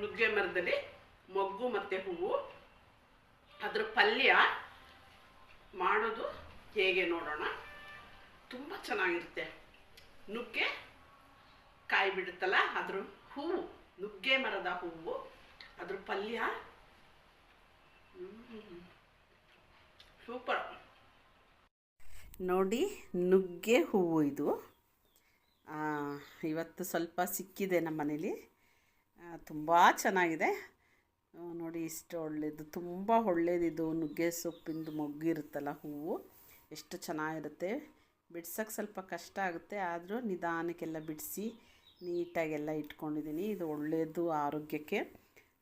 ನುಗ್ಗೆ ಮರದಲ್ಲಿ ಮೊಗ್ಗು ಮತ್ತು ಹೂವು. ಅದ್ರ ಪಲ್ಯ ಮಾಡೋದು ಹೇಗೆ ನೋಡೋಣ. ತುಂಬ ಚೆನ್ನಾಗಿರುತ್ತೆ. ನುಗ್ಗೆ ಕಾಯಿ ಬಿಡುತ್ತಲ್ಲ, ಅದ್ರ ಹೂವು, ನುಗ್ಗೆ ಮರದ ಹೂವು, ಅದ್ರ ಪಲ್ಯ. ಸೂಪರ್. ನೋಡಿ, ನುಗ್ಗೆ ಹೂವು ಇದು. ಇವತ್ತು ಸ್ವಲ್ಪ ಸಿಕ್ಕಿದೆ ನಮ್ಮ ಮನೇಲಿ ತುಂಬ ಚೆನ್ನಾಗಿದೆ. ನೋಡಿ ಇಷ್ಟು ಒಳ್ಳೆಯದು ತುಂಬ ಒಳ್ಳೇದಿದು, ನುಗ್ಗೆ ಸೊಪ್ಪಿಂದು ಮೊಗ್ಗಿರುತ್ತಲ್ಲ ಹೂವು. ಎಷ್ಟು ಚೆನ್ನಾಗಿರುತ್ತೆ. ಬಿಡ್ಸೋಕ್ಕೆ ಸ್ವಲ್ಪ ಕಷ್ಟ ಆಗುತ್ತೆ, ಆದರೂ ನಿಧಾನಕ್ಕೆಲ್ಲ ಬಿಡಿಸಿ ನೀಟಾಗೆಲ್ಲ ಇಟ್ಕೊಂಡಿದ್ದೀನಿ. ಇದು ಒಳ್ಳೆಯದು ಆರೋಗ್ಯಕ್ಕೆ.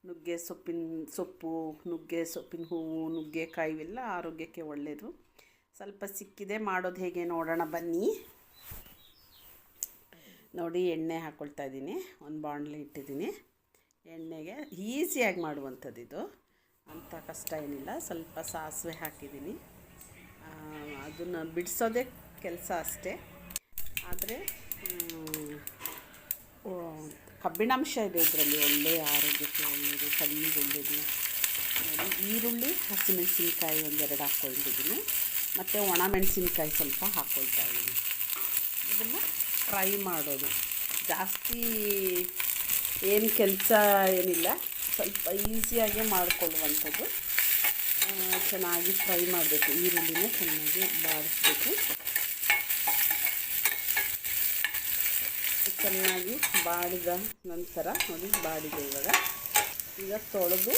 ನುಗ್ಗೆ ಸೊಪ್ಪಿನ ಸೊಪ್ಪು, ನುಗ್ಗೆ ಸೊಪ್ಪಿನ ಹೂವು ನುಗ್ಗೆಕಾಯಿ ಇವೆಲ್ಲ ಆರೋಗ್ಯಕ್ಕೆ ಒಳ್ಳೆಯದು ಸ್ವಲ್ಪ ಸಿಕ್ಕಿದೆ, ಮಾಡೋದು ಹೇಗೆ ನೋಡೋಣ ಬನ್ನಿ. ನೋಡಿ, ಎಣ್ಣೆ ಹಾಕ್ಕೊಳ್ತಾ ಇದ್ದೀನಿ, ಒಂದು ಬಾಣಲೆ ಇಟ್ಟಿದ್ದೀನಿ. ಎಣ್ಣೆಗೆ ಈಸಿಯಾಗಿ ಮಾಡುವಂಥದ್ದು ಇದು. ಅಂಥ ಕಷ್ಟ ಏನಿಲ್ಲ. ಸ್ವಲ್ಪ ಸಾಸಿವೆ ಹಾಕಿದ್ದೀನಿ. ಅದನ್ನು ಬಿಡಿಸೋದೇ ಕೆಲಸ ಅಷ್ಟೇ. ಆದರೆ ಕಬ್ಬಿಣಾಂಶ ಇದೆ ಇದರಲ್ಲಿ. ಒಳ್ಳೆಯ ಆರೋಗ್ಯಕ್ಕೆ ಒಳ್ಳೆಯದು, ಕಣ್ಣಿಗೆ ಒಳ್ಳೆಯದು. ಈರುಳ್ಳಿ, ಹಸಿಮೆಣಸಿನ್ಕಾಯಿ ಒಂದೆರಡು ಹಾಕ್ಕೊಂಡಿದ್ದೀನಿ. ಮತ್ತು ಒಣ ಮೆಣಸಿನ್ಕಾಯಿ ಸ್ವಲ್ಪ ಹಾಕ್ಕೊಳ್ತಾ ಇದ್ದೀನಿ. ಇದನ್ನು ಫ್ರೈ ಮಾಡೋದು. ಜಾಸ್ತಿ ಏನು ಕೆಲಸ ಏನಿಲ್ಲ. ಸ್ವಲ್ಪ ಈಸಿಯಾಗೆ ಮಾಡಿಕೊಳ್ಳುವಂಥದ್ದು. ಚೆನ್ನಾಗಿ ಫ್ರೈ ಮಾಡಬೇಕು. ಈರುಳ್ಳಿನ ಚೆನ್ನಾಗಿ ಬಾಡಿಸ್ಬೇಕು ಚೆನ್ನಾಗಿ ಬಾಡಿದ ನಂತರ ನೋಡಿ ಬಾಡಿದೆ ಇವಾಗ. ಈಗ ತೊಳೆದು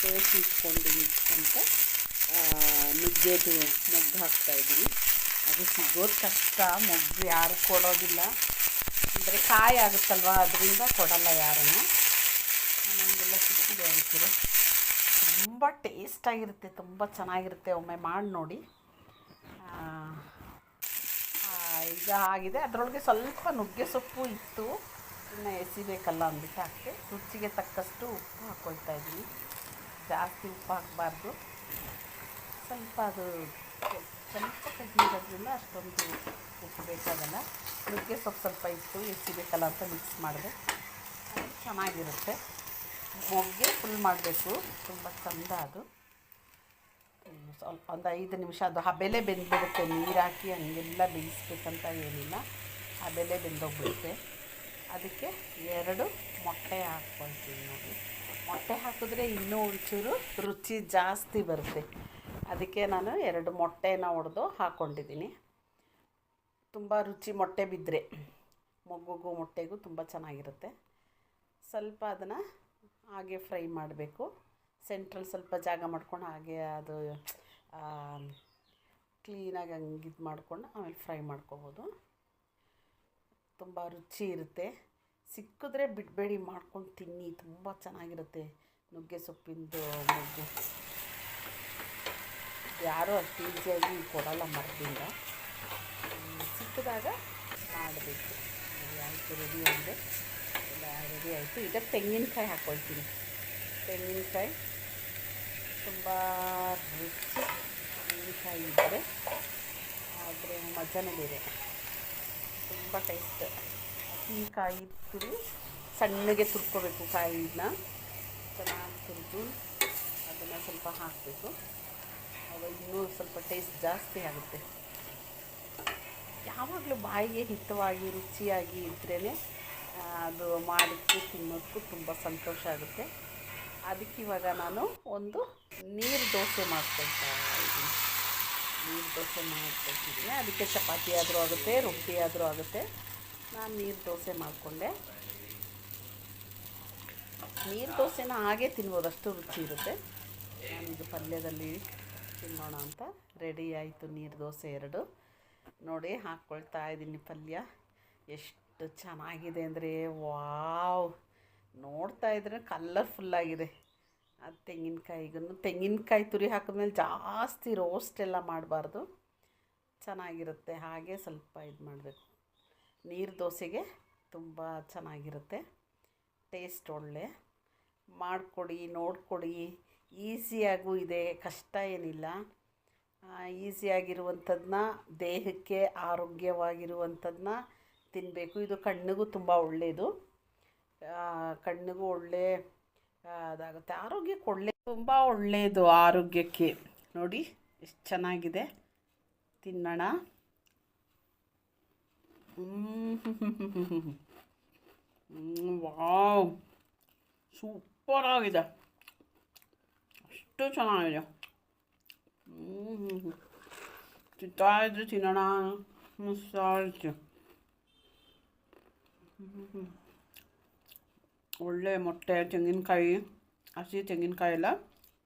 ಸೋಸಿ ಇಟ್ಕೊಂಡಿದ್ದೀನಿ ಅಂತ ನುಗ್ಗೆದು ಮೊಗ್ಗು ಹಾಕ್ತಾಯಿದ್ದೀನಿ ಅದು ಸಿಗೋದು ಕಷ್ಟ, ಮೊಗ್ಗು ಯಾರು ಕೊಡೋದಿಲ್ಲ. ಅಂದರೆ ಕಾಯಿ ಆಗುತ್ತಲ್ವ? ಅದರಿಂದ ಕೊಡಲ್ಲ ಯಾರನ್ನು. ನಮಗೆಲ್ಲ ಸಿಕ್ಕಿದೆ ಅಂತೀರಿ. ತುಂಬ ಟೇಸ್ಟಾಗಿರುತ್ತೆ ತುಂಬ ಚೆನ್ನಾಗಿರುತ್ತೆ. ಒಮ್ಮೆ ಮಾಡಿ ನೋಡಿ. ಈಗ ಆಗಿದೆ. ಅದರೊಳಗೆ ಸ್ವಲ್ಪ ನುಗ್ಗೆ ಸೊಪ್ಪು ಇತ್ತು. ಇನ್ನು ಎಸಿಬೇಕಲ್ಲ ಅಂದ್ಬಿಟ್ಟು ಹಾಕಿದೆ ರುಚಿಗೆ ತಕ್ಕಷ್ಟು ಉಪ್ಪು ಹಾಕ್ಕೊಳ್ತಾ ಇದ್ದೀನಿ. ಜಾಸ್ತಿ ಉಪ್ಪು ಹಾಕಬಾರ್ದು. ಸ್ವಲ್ಪ ಅದು ಸ್ವಲ್ಪ ಕಡ್ಡಿರೋದ್ರಿಂದ ಅಷ್ಟೊಂದು ಉಪ್ಪು ಬೇಕಾಗಲ್ಲ. ನುಗ್ಗೆ ಸೊಪ್ಪು ಸ್ವಲ್ಪ ಇತ್ತು ಎಸಿಬೇಕಲ್ಲ ಅಂತ ಮಿಕ್ಸ್ ಮಾಡಿದೆ. ಚೆನ್ನಾಗಿರುತ್ತೆ. ಮೊಗ್ಗೆ ಫುಲ್ ಮಾಡಬೇಕು. ತುಂಬ ಚಂದ ಅದು. ಸ್ವಲ್ಪ ಒಂದು ಐದು ನಿಮಿಷ ಅದು ಹಬೆಲೆ ಬೆಂದ್ಬಿಡುತ್ತೆ. ನೀರು ಹಾಕಿ ಹಂಗೆಲ್ಲ ಬೇಯಿಸ್ಬೇಕಂತ ಏನಿಲ್ಲ. ಹಬೆಲೆ ಬೆಂದೋಗ್ಬಿಡುತ್ತೆ. ಅದಕ್ಕೆ ಎರಡು ಮೊಟ್ಟೆ ಹಾಕ್ಕೊಳ್ತೀವಿ ನೋಡಿ. ಮೊಟ್ಟೆ ಹಾಕಿದ್ರೆ ಇನ್ನೂ ಒಂಚೂರು ರುಚಿ ಜಾಸ್ತಿ ಬರುತ್ತೆ. ಅದಕ್ಕೆ ನಾನು ಎರಡು ಮೊಟ್ಟೆನ ಒಡೆದು ಹಾಕ್ಕೊಂಡಿದ್ದೀನಿ ತುಂಬ ರುಚಿ ಮೊಟ್ಟೆ ಬಿದ್ದರೆ ಮೊಗ್ಗುಗೂ ಮೊಟ್ಟೆಗೂ ತುಂಬ ಚೆನ್ನಾಗಿರುತ್ತೆ. ಸ್ವಲ್ಪ ಅದನ್ನು ಹಾಗೆ ಫ್ರೈ ಮಾಡಬೇಕು. ಸೆಂಟ್ರಲ್ಲಿ ಸ್ವಲ್ಪ ಜಾಗ ಮಾಡ್ಕೊಂಡು ಹಾಗೆ ಅದು ಕ್ಲೀನಾಗಿ ಹಂಗೆ ಇದು ಮಾಡ್ಕೊಂಡು ಆಮೇಲೆ ಫ್ರೈ ಮಾಡ್ಕೋಬೋದು. ತುಂಬ ರುಚಿ ಇರುತ್ತೆ. ಸಿಕ್ಕಿದ್ರೆ ಬಿಡಬೇಡಿ ಮಾಡ್ಕೊಂಡು ತಿನ್ನಿ. ತುಂಬ ಚೆನ್ನಾಗಿರುತ್ತೆ ನುಗ್ಗೆ ಸೊಪ್ಪಿಂದು ಮೊಗ್ಗು. ಯಾರೂ ಅಷ್ಟು ಈಸಿಯಾಗಿ ಕೊಡಲ್ಲ ಮರದಿಂದ ಹ್ಮ್, ಸಿಕ್ಕಿದಾಗ ಮಾಡಬೇಕು ಆಯಿತು ರೆಡಿ ಆಗಿದೆ. ಎಲ್ಲ ರೆಡಿ ಆಯಿತು. ಈಗ ತೆಂಗಿನಕಾಯಿ ಹಾಕ್ಕೊಳ್ತೀನಿ ತೆಂಗಿನಕಾಯಿ ತುಂಬ ರುಚಿ. ತೆಂಗಿನಕಾಯಿ ಇದ್ದರೆ ಆದರೆ ಮಜಾನೇ ಬೇರೆ ತುಂಬ ಟೇಸ್ಟ್ ಹಸಿಕಾಯಿ ತುರಿ ಸಣ್ಣಗೆ ತುರ್ಕೋಬೇಕು ಕಾಯಿನ. ಚೆನ್ನಾಗಿ ತುರಿದು ಅದನ್ನು ಸ್ವಲ್ಪ ಹಾಕಬೇಕು. ಅವಾಗ ಇನ್ನೂ ಸ್ವಲ್ಪ ಟೇಸ್ಟ್ ಜಾಸ್ತಿ ಆಗುತ್ತೆ. ಯಾವಾಗಲೂ ಬಾಯಿಗೆ ಹಿತವಾಗಿ, ರುಚಿಯಾಗಿ ಇದ್ರೇ ಅದು ಮಾಡಿದ್ದು ತಿನ್ನೋದಕ್ಕೂ ತುಂಬ ಸಂತೋಷ ಆಗುತ್ತೆ. ಅದಕ್ಕೆ ಇವಾಗ ನಾನು ಒಂದು ನೀರು ದೋಸೆ ಮಾಡ್ಕೊಳ್ತಾ ಇದ್ದೀನಿ ನೀರು ದೋಸೆ ಮಾಡ್ಕೊಳ್ತಿದ್ದೀನಿ. ಅದಕ್ಕೆ ಚಪಾತಿ ಆದರೂ ಆಗುತ್ತೆ, ರೊಟ್ಟಿ ಆದರೂ ಆಗುತ್ತೆ. ನಾನು ನೀರು ದೋಸೆ ಮಾಡಿಕೊಂಡೆ. ನೀರು ದೋಸೆನ ಹಾಗೆ ತಿನ್ಬೋದು, ಅಷ್ಟು ರುಚಿ ಇರುತ್ತೆ. ನಾನಿದು ಪಲ್ಯದಲ್ಲಿ ತಿನ್ನೋಣ ಅಂತ. ರೆಡಿ ಆಯಿತು ನೀರು ದೋಸೆ ಎರಡು. ನೋಡಿ ಹಾಕ್ಕೊಳ್ತಾ ಇದ್ದೀನಿ ಪಲ್ಯ. ಎಷ್ಟು ಚೆನ್ನಾಗಿದೆ ಅಂದರೆ ವಾವ್. ನೋಡ್ತಾ ಇದ್ರೆ ಕಲರ್ಫುಲ್ಲಾಗಿದೆ ಅದು ತೆಂಗಿನಕಾಯಿಗೂ ತೆಂಗಿನಕಾಯಿ ತುರಿ ಹಾಕಿದ್ಮೇಲೆ ಜಾಸ್ತಿ ರೋಸ್ಟ್ ಎಲ್ಲ ಮಾಡಬಾರ್ದು. ಚೆನ್ನಾಗಿರುತ್ತೆ. ಹಾಗೆ ಸ್ವಲ್ಪ ಇದು ಮಾಡಬೇಕು. ನೀರು ದೋಸೆಗೆ ತುಂಬ ಚೆನ್ನಾಗಿರುತ್ತೆ. ಟೇಸ್ಟ್ ಒಳ್ಳೆ. ಮಾಡಿಕೊಡಿ, ನೋಡಿಕೊಡಿ. ಈಸಿಯಾಗೂ ಇದೆ. ಕಷ್ಟ ಏನಿಲ್ಲ. ಈಸಿಯಾಗಿರುವಂಥದ್ದನ್ನ ದೇಹಕ್ಕೆ ಆರೋಗ್ಯವಾಗಿರುವಂಥದ್ದನ್ನ ತಿನ್ನಬೇಕು ಇದು ಕಣ್ಣಿಗೂ ತುಂಬ ಒಳ್ಳೆಯದು ಕಣ್ಣಿಗೂ ಒಳ್ಳೆ ಅದಾಗುತ್ತೆ. ಆರೋಗ್ಯಕ್ಕೆ ಒಳ್ಳೆ, ತುಂಬ ಒಳ್ಳೆಯದು ಆರೋಗ್ಯಕ್ಕೆ. ನೋಡಿ, ಎಷ್ಟು ಚೆನ್ನಾಗಿದೆ. ತಿನ್ನೋಣ. ವಾವ್. ಸೂಪರ್ ಆಗಿದೆ ಅಷ್ಟು ಚೆನ್ನಾಗಿದೆ. ಇದ್ರೆ ತಿನ್ನೋಣ ಅನ್ನಿಸ್ತಾ ಇತ್ತು ಒಳ್ಳೆ ಮೊಟ್ಟೆ ತೆಂಗಿನಕಾಯಿ ಹಸಿ ತೆಂಗಿನಕಾಯಿ ಎಲ್ಲ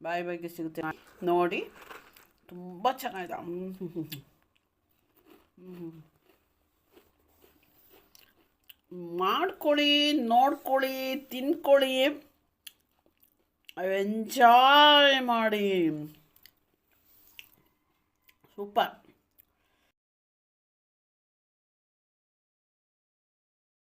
ಬಾಯಿ ಬಾಯಿಗೆ ಸಿಗುತ್ತೆ ನೋಡಿ ತುಂಬ ಚೆನ್ನಾಗಿದೆ. ಮಾಡ್ಕೊಳ್ಳಿ ನೋಡ್ಕೊಳ್ಳಿ ತಿನ್ಕೊಳ್ಳಿ ಎಂಜಾಯ್ ಮಾಡಿ ಸೂಪರ್